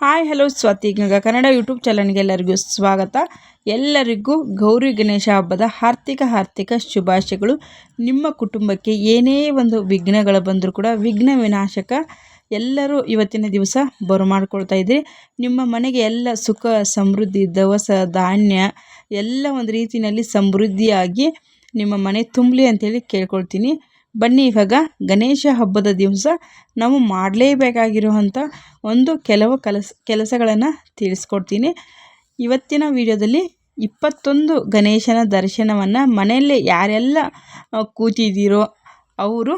Hi, hello Swathi Ganga. Kannada YouTube ಚಾನಲ್ಗೆ ಎಲ್ಲರಿಗೂ ಸ್ವಾಗತ. ಎಲ್ಲರಿಗೂ ಗೌರಿ ಗಣೇಶ ಹಬ್ಬದ ಆರ್ಥಿಕ ಆರ್ಥಿಕ ಶುಭಾಶಯಗಳು. ನಿಮ್ಮ ಕುಟುಂಬಕ್ಕೆ ಏನೇ ಒಂದು ವಿಘ್ನಗಳು ಬಂದರೂ ಕೂಡ ವಿಘ್ನ ವಿನಾಶಕ ಎಲ್ಲರೂ ಇವತ್ತಿನ ದಿವಸ ಬರಮಾಡ್ಕೊಳ್ತಾ ಇದ್ದೀರಿ. ನಿಮ್ಮ ಮನೆಗೆ ಎಲ್ಲ ಸುಖ, ಸಮೃದ್ಧಿ, ದವಸ, ಧಾನ್ಯ ಎಲ್ಲ ಒಂದು ರೀತಿಯಲ್ಲಿ ಸಮೃದ್ಧಿಯಾಗಿ ನಿಮ್ಮ ಮನೆ ತುಂಬಲಿ ಅಂತೇಳಿ ಕೇಳ್ಕೊಳ್ತೀನಿ. ಬನ್ನಿ, ಇವಾಗ ಗಣೇಶ ಹಬ್ಬದ ದಿವಸ ನಾವು ಮಾಡಲೇಬೇಕಾಗಿರುವಂಥ ಒಂದು ಕೆಲವು ಕೆಲಸ, ಕೆಲಸಗಳನ್ನು ತಿಳಿಸ್ಕೊಡ್ತೀನಿ. ಇವತ್ತಿನ ವಿಡಿಯೋದಲ್ಲಿ ಇಪ್ಪತ್ತೊಂದು ಗಣೇಶನ ದರ್ಶನವನ್ನು ಮನೆಯಲ್ಲೇ ಯಾರೆಲ್ಲ ಕೂತಿದ್ದೀರೋ, ಅವರು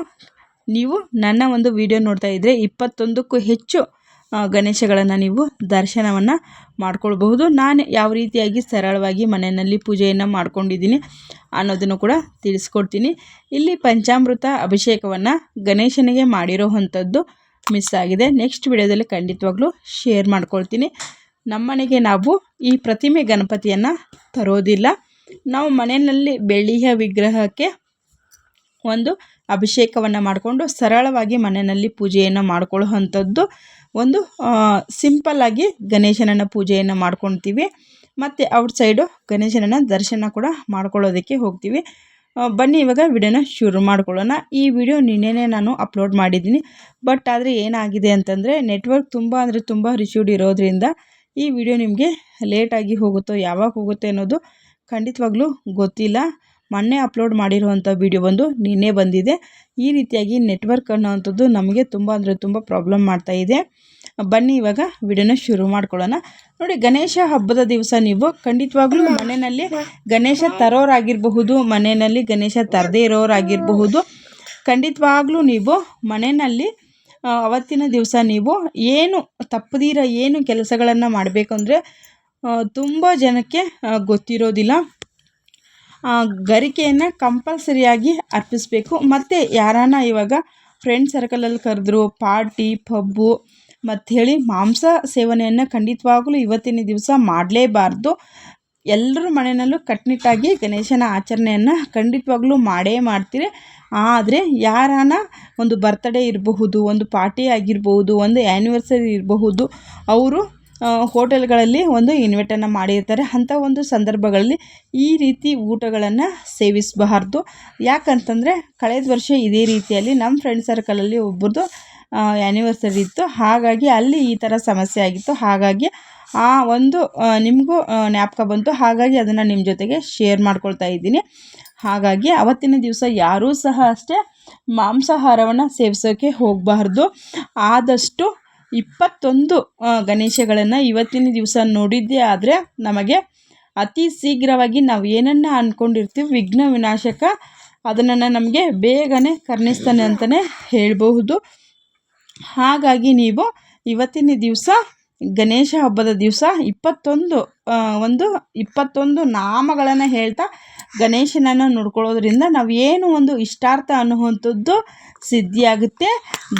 ನೀವು ನನ್ನ ಒಂದು ವಿಡಿಯೋ ನೋಡ್ತಾ ಇದ್ದರೆ ಇಪ್ಪತ್ತೊಂದಕ್ಕೂ ಹೆಚ್ಚು ಗಣೇಶಗಳನ್ನು ನೀವು ದರ್ಶನವನ್ನು ಮಾಡ್ಕೊಳ್ಬಹುದು. ನಾನು ಯಾವ ರೀತಿಯಾಗಿ ಸರಳವಾಗಿ ಮನೆಯಲ್ಲಿ ಪೂಜೆಯನ್ನು ಮಾಡ್ಕೊಂಡಿದ್ದೀನಿ ಅನ್ನೋದನ್ನು ಕೂಡ ತಿಳಿಸ್ಕೊಡ್ತೀನಿ. ಇಲ್ಲಿ ಪಂಚಾಮೃತ ಅಭಿಷೇಕವನ್ನು ಗಣೇಶನಿಗೆ ಮಾಡಿರೋ ಅಂಥದ್ದು ಮಿಸ್ ಆಗಿದೆ. ನೆಕ್ಸ್ಟ್ ವಿಡಿಯೋದಲ್ಲಿ ಖಂಡಿತವಾಗ್ಲೂ ಶೇರ್ ಮಾಡ್ಕೊಳ್ತೀನಿ. ನಮ್ಮನೆಗೆ ನಾವು ಈ ಪ್ರತಿಮೆ ಗಣಪತಿಯನ್ನು ತರೋದಿಲ್ಲ. ನಾವು ಮನೆಯಲ್ಲಿ ಬೆಳ್ಳಿಯ ವಿಗ್ರಹಕ್ಕೆ ಒಂದು ಅಭಿಷೇಕವನ್ನು ಮಾಡಿಕೊಂಡು ಸರಳವಾಗಿ ಮನೆಯಲ್ಲಿ ಪೂಜೆಯನ್ನು ಮಾಡ್ಕೊಳ್ಳೋ ಅಂಥದ್ದು ಒಂದು ಸಿಂಪಲ್ಲಾಗಿ ಗಣೇಶನನ್ನು ಪೂಜೆಯನ್ನು ಮಾಡ್ಕೊತೀವಿ ಮತ್ತು ಔಟ್ಸೈಡು ಗಣೇಶನನ್ನ ದರ್ಶನ ಕೂಡ ಮಾಡ್ಕೊಳ್ಳೋದಕ್ಕೆ ಹೋಗ್ತೀವಿ. ಬನ್ನಿ ಇವಾಗ ವಿಡಿಯೋನ ಶುರು ಮಾಡ್ಕೊಳ್ಳೋಣ. ಈ ವಿಡಿಯೋ ನಿನ್ನೆನೇ ನಾನು ಅಪ್ಲೋಡ್ ಮಾಡಿದ್ದೀನಿ. ಬಟ್ ಆದರೆ ಏನಾಗಿದೆ ಅಂತಂದರೆ ನೆಟ್ವರ್ಕ್ ತುಂಬ ಅಂದರೆ ತುಂಬ ರಿಸೀವ್ಡ್ ಇರೋದ್ರಿಂದ ಈ ವಿಡಿಯೋ ನಿಮಗೆ ಲೇಟಾಗಿ ಹೋಗುತ್ತೋ ಯಾವಾಗ ಹೋಗುತ್ತೆ ಅನ್ನೋದು ಖಂಡಿತವಾಗ್ಲೂ ಗೊತ್ತಿಲ್ಲ. ಮೊನ್ನೆ ಅಪ್ಲೋಡ್ ಮಾಡಿರುವಂಥ ವಿಡಿಯೋ ಬಂದು ನಿನ್ನೆ ಬಂದಿದೆ. ಈ ರೀತಿಯಾಗಿ ನೆಟ್ವರ್ಕ್ ಅನ್ನೋವಂಥದ್ದು ನಮಗೆ ತುಂಬ ಅಂದರೆ ತುಂಬ ಪ್ರಾಬ್ಲಮ್ ಮಾಡ್ತಾಯಿದೆ ಬನ್ನಿ ಇವಾಗ ವಿಡಿಯೋನ ಶುರು ಮಾಡ್ಕೊಳ್ಳೋಣ. ನೋಡಿ, ಗಣೇಶ ಹಬ್ಬದ ದಿವಸ ನೀವು ಖಂಡಿತವಾಗ್ಲೂ ಮನೆಯಲ್ಲಿ ಗಣೇಶ ತರೋರಾಗಿರಬಹುದು, ಮನೆಯಲ್ಲಿ ಗಣೇಶ ತರದೇ ಇರೋರಾಗಿರಬಹುದು. ಖಂಡಿತವಾಗ್ಲೂ ನೀವು ಮನೆಯಲ್ಲಿ ಅವತ್ತಿನ ದಿವಸ ನೀವು ಏನು ತಪ್ಪದಿರ ಏನು ಕೆಲಸಗಳನ್ನು ಮಾಡಬೇಕಂದ್ರೆ ತುಂಬ ಜನಕ್ಕೆ ಗೊತ್ತಿರೋದಿಲ್ಲ. ಗರಿಕೆಯನ್ನು ಕಂಪಲ್ಸರಿಯಾಗಿ ಅರ್ಪಿಸಬೇಕು. ಮತ್ತು ಯಾರಾನ ಇವಾಗ ಫ್ರೆಂಡ್ ಸರ್ಕಲಲ್ಲಿ ಕರೆದ್ರು ಪಾರ್ಟಿ ಪಬ್ಬು ಮತ್ತು ಹೇಳಿ ಮಾಂಸ ಸೇವನೆಯನ್ನು ಖಂಡಿತವಾಗಲೂ ಇವತ್ತಿನ ದಿವಸ ಮಾಡಲೇಬಾರ್ದು. ಎಲ್ಲರ ಮನೆಯಲ್ಲೂ ಕಟ್ಟುನಿಟ್ಟಾಗಿ ಗಣೇಶನ ಆಚರಣೆಯನ್ನು ಖಂಡಿತವಾಗ್ಲೂ ಮಾಡೇ ಮಾಡ್ತೀರಿ. ಆದರೆ ಯಾರಾನ ಒಂದು ಬರ್ತಡೇ ಇರಬಹುದು, ಒಂದು ಪಾರ್ಟಿ ಆಗಿರ್ಬೋದು ಒಂದು ಆ್ಯನಿವರ್ಸರಿ ಇರಬಹುದು, ಅವರು ಹೋಟೆಲ್ಗಳಲ್ಲಿ ಒಂದು ಇನ್ವೈಟನ್ನು ಮಾಡಿರ್ತಾರೆ. ಅಂಥ ಒಂದು ಸಂದರ್ಭಗಳಲ್ಲಿ ಈ ರೀತಿ ಊಟಗಳನ್ನು ಸೇವಿಸಬಾರ್ದು. ಯಾಕಂತಂದರೆ ಕಳೆದ ವರ್ಷ ಇದೇ ರೀತಿಯಲ್ಲಿ ನಮ್ಮ ಫ್ರೆಂಡ್ ಸರ್ಕಲಲ್ಲಿ ಒಬ್ಬರದು ಆ್ಯನಿವರ್ಸರಿ ಇತ್ತು. ಹಾಗಾಗಿ ಅಲ್ಲಿ ಈ ಥರ ಸಮಸ್ಯೆ ಆಗಿತ್ತು. ಹಾಗಾಗಿ ಆ ಒಂದು ನಿಮಗೂ ಜ್ಞಾಪಕ ಬಂತು. ಹಾಗಾಗಿ ಅದನ್ನು ನಿಮ್ಮ ಜೊತೆಗೆ ಶೇರ್ ಮಾಡ್ಕೊಳ್ತಾ ಇದ್ದೀನಿ. ಹಾಗಾಗಿ ಅವತ್ತಿನ ದಿವಸ ಯಾರೂ ಸಹ ಅಷ್ಟೇ ಮಾಂಸಾಹಾರವನ್ನು ಸೇವಿಸೋಕ್ಕೆ ಹೋಗಬಾರ್ದು. ಆದಷ್ಟು ಇಪ್ಪತ್ತೊಂದು ಗಣೇಶಗಳನ್ನು ಇವತ್ತಿನ ದಿವಸ ನೋಡಿದ್ದೇ. ಆದರೆ ನಮಗೆ ಅತಿ ಶೀಘ್ರವಾಗಿ ನಾವು ಏನನ್ನು ಅಂದ್ಕೊಂಡಿರ್ತೀವಿ ವಿಘ್ನ ವಿನಾಶಕ, ಅದನ್ನು ನಮಗೆ ಬೇಗನೆ ಕರ್ಣಿಸ್ತಾನೆ ಅಂತಲೇ ಹೇಳಬಹುದು. ಹಾಗಾಗಿ ನೀವು ಇವತ್ತಿನ ದಿವಸ, ಗಣೇಶ ಹಬ್ಬದ ದಿವಸ ಇಪ್ಪತ್ತೊಂದು ಒಂದು ಇಪ್ಪತ್ತೊಂದು ನಾಮಗಳನ್ನು ಹೇಳ್ತಾ ಗಣೇಶನನ್ನು ನೋಡ್ಕೊಳ್ಳೋದ್ರಿಂದ ನಾವು ಏನು ಒಂದು ಇಷ್ಟಾರ್ಥ ಅನ್ನುವಂಥದ್ದು ಸಿದ್ಧಿಯಾಗುತ್ತೆ.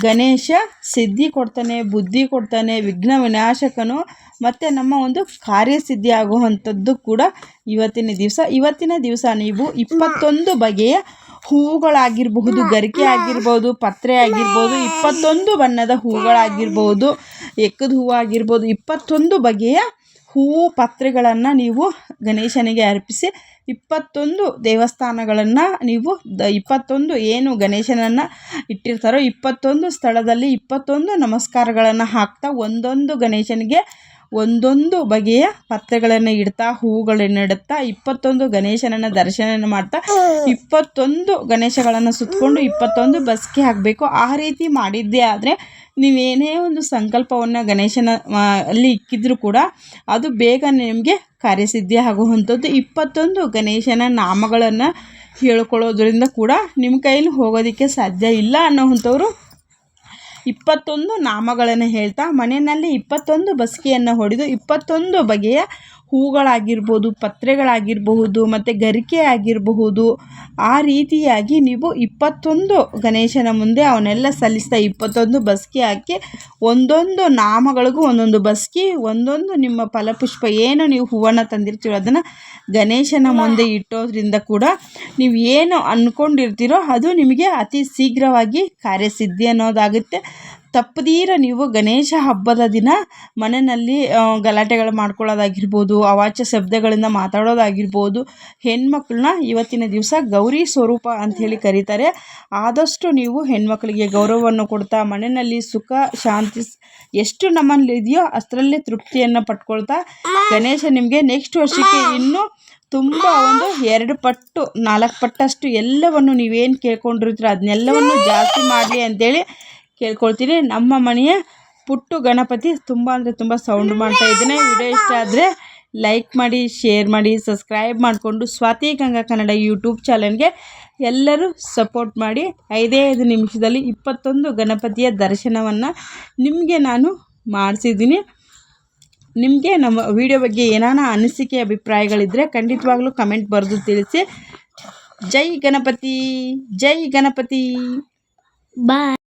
ಗಣೇಶ ಸಿದ್ಧಿ ಕೊಡ್ತಾನೆ, ಬುದ್ಧಿ ಕೊಡ್ತಾನೆ, ವಿಘ್ನ ವಿನಾಶಕನು, ಮತ್ತು ನಮ್ಮ ಒಂದು ಕಾರ್ಯಸಿದ್ಧಿ ಆಗುವಂಥದ್ದು ಕೂಡ ಇವತ್ತಿನ ದಿವಸ. ಇವತ್ತಿನ ದಿವಸ ನೀವು ಇಪ್ಪತ್ತೊಂದು ಬಗೆಯ ಹೂಗಳಾಗಿರಬಹುದು ಗರಿಕೆ ಆಗಿರ್ಬೋದು, ಪತ್ರೆ ಆಗಿರ್ಬೋದು, ಇಪ್ಪತ್ತೊಂದು ಬಣ್ಣದ ಹೂಗಳಾಗಿರ್ಬೋದು ಎಕ್ಕದ ಹೂವು ಆಗಿರ್ಬೋದು, ಇಪ್ಪತ್ತೊಂದು ಬಗೆಯ ಹೂವು ಪತ್ರೆಗಳನ್ನು ನೀವು ಗಣೇಶನಿಗೆ ಅರ್ಪಿಸಿ ಇಪ್ಪತ್ತೊಂದು ದೇವಸ್ಥಾನಗಳನ್ನು ನೀವು ದ ಇಪ್ಪತ್ತೊಂದು ಏನು ಗಣೇಶನನ್ನು ಇಟ್ಟಿರ್ತಾರೋ ಇಪ್ಪತ್ತೊಂದು ಸ್ಥಳದಲ್ಲಿ ಇಪ್ಪತ್ತೊಂದು ನಮಸ್ಕಾರಗಳನ್ನು ಹಾಕ್ತಾ ಒಂದೊಂದು ಗಣೇಶನಿಗೆ ಒಂದೊಂದು ಬಗೆಯ ಪತ್ರೆಗಳನ್ನು ಇಡ್ತಾ, ಹೂಗಳನ್ನು ಇಡುತ್ತಾ ಇಪ್ಪತ್ತೊಂದು ಗಣೇಶನನ್ನು ದರ್ಶನ ಮಾಡ್ತಾ, ಇಪ್ಪತ್ತೊಂದು ಗಣೇಶಗಳನ್ನು ಸುತ್ತಕೊಂಡು ಇಪ್ಪತ್ತೊಂದು ಬಸ್ಗೆ ಹಾಕಬೇಕು. ಆ ರೀತಿ ಮಾಡಿದ್ದೇ ಆದರೆ ನೀವೇನೇ ಒಂದು ಸಂಕಲ್ಪವನ್ನು ಗಣೇಶನ ಅಲ್ಲಿ ಇಕ್ಕಿದ್ರೂ ಕೂಡ ಅದು ಬೇಗ ನಿಮಗೆ ಕಾರ್ಯಸಿದ್ಧಿ ಆಗುವಂಥದ್ದು. ಇಪ್ಪತ್ತೊಂದು ಗಣೇಶನ ನಾಮಗಳನ್ನು ಹೇಳ್ಕೊಳ್ಳೋದ್ರಿಂದ ಕೂಡ ನಿಮ್ಮ ಕೈಯಲ್ಲಿ ಹೋಗೋದಕ್ಕೆ ಸಾಧ್ಯ ಇಲ್ಲ ಅನ್ನೋವಂಥವ್ರು ಇಪ್ಪತ್ತೊಂದು ನಾಮಗಳನ್ನು ಹೇಳ್ತಾ ಮನೆಯಲ್ಲಿ ಇಪ್ಪತ್ತೊಂದು ಬಸ್ಕಿಯನ್ನು ಹೊಡೆದು ಇಪ್ಪತ್ತೊಂದು ಬಗೆಯ ಹೂಗಳಾಗಿರ್ಬೋದು ಪತ್ರೆಗಳಾಗಿರಬಹುದು ಮತ್ತು ಗರಿಕೆ ಆಗಿರಬಹುದು ಆ ರೀತಿಯಾಗಿ ನೀವು ಇಪ್ಪತ್ತೊಂದು ಗಣೇಶನ ಮುಂದೆ ಅವನ್ನೆಲ್ಲ ಸಲ್ಲಿಸ್ತಾ ಇಪ್ಪತ್ತೊಂದು ಬಸ್ಕಿ ಹಾಕಿ ಒಂದೊಂದು ನಾಮಗಳಿಗೂ ಒಂದೊಂದು ಬಸ್ಕಿ ಒಂದೊಂದು ನಿಮ್ಮ ಫಲಪುಷ್ಪ ಏನು ನೀವು ಹೂವನ್ನು ತಂದಿರ್ತೀರೋ ಅದನ್ನು ಗಣೇಶನ ಮುಂದೆ ಇಟ್ಟೋದ್ರಿಂದ ಕೂಡ ನೀವು ಏನು ಅಂದ್ಕೊಂಡಿರ್ತೀರೋ ಅದು ನಿಮಗೆ ಅತಿ ಶೀಘ್ರವಾಗಿ ಕಾರ್ಯಸಿದ್ಧಿ ಅನ್ನೋದಾಗುತ್ತೆ. ತಪ್ಪದೀರ ನೀವು ಗಣೇಶ ಹಬ್ಬದ ದಿನ ಮನೆಯಲ್ಲಿ ಗಲಾಟೆಗಳು ಮಾಡ್ಕೊಳ್ಳೋದಾಗಿರ್ಬೋದು, ಅವಾಚ್ಯ ಶಬ್ದಗಳಿಂದ ಮಾತಾಡೋದಾಗಿರ್ಬೋದು, ಹೆಣ್ಮಕ್ಳನ್ನ ಇವತ್ತಿನ ದಿವಸ ಗೌರಿ ಸ್ವರೂಪ ಅಂಥೇಳಿ ಕರೀತಾರೆ. ಆದಷ್ಟು ನೀವು ಹೆಣ್ಮಕ್ಳಿಗೆ ಗೌರವವನ್ನು ಕೊಡ್ತಾ, ಮನೆಯಲ್ಲಿ ಸುಖ, ಶಾಂತಿ, ಎಷ್ಟು ನಮ್ಮಲ್ಲಿ ಇದೆಯೋ ಅಷ್ಟರಲ್ಲೇ ತೃಪ್ತಿಯನ್ನು ಪಟ್ಕೊಳ್ತಾ, ಗಣೇಶ ನಿಮಗೆ ನೆಕ್ಸ್ಟ್ ವರ್ಷಕ್ಕೆ ಇನ್ನೂ ತುಂಬ ಒಂದು ಎರಡು ಪಟ್ಟು, ನಾಲ್ಕು ಪಟ್ಟಷ್ಟು ಎಲ್ಲವನ್ನು ನೀವೇನು ಕೇಳ್ಕೊಂಡಿರ್ತೀರ, ಅದನ್ನೆಲ್ಲವನ್ನು ಜಾಸ್ತಿ ಮಾಡಲಿ ಅಂತೇಳಿ ಕೇಳ್ಕೊಳ್ತೀನಿ ನಮ್ಮ ಮನೆಯ ಪುಟ್ಟು ಗಣಪತಿ ತುಂಬ ಅಂದರೆ ತುಂಬ ಸೌಂಡ್ ಮಾಡ್ತಾ ಇದ್ದೇನೆ. ವಿಡಿಯೋ ಇಷ್ಟ ಆದರೆ ಲೈಕ್ ಮಾಡಿ ಶೇರ್ ಮಾಡಿ ಸಬ್ಸ್ಕ್ರೈಬ್ ಮಾಡಿಕೊಂಡು ಸ್ವಾತಿ ಗಂಗಾ ಕನ್ನಡ ಯೂಟ್ಯೂಬ್ ಚಾನಲ್ಗೆ ಎಲ್ಲರೂ ಸಪೋರ್ಟ್ ಮಾಡಿ. ಐದೇ ಐದು ನಿಮಿಷದಲ್ಲಿ ಇಪ್ಪತ್ತೊಂದು ಗಣಪತಿಯ ದರ್ಶನವನ್ನು ನಿಮಗೆ ನಾನು ಮಾಡಿಸಿದ್ದೀನಿ. ನಿಮಗೆ ನಮ್ಮ ವಿಡಿಯೋ ಬಗ್ಗೆ ಏನಾನ ಅನಿಸಿಕೆ ಅಭಿಪ್ರಾಯಗಳಿದ್ದರೆ ಖಂಡಿತವಾಗ್ಲೂ ಕಮೆಂಟ್ ಬರೆದು ತಿಳಿಸಿ. ಜೈ ಗಣಪತಿ ಜೈ ಗಣಪತಿ. ಬಾಯ್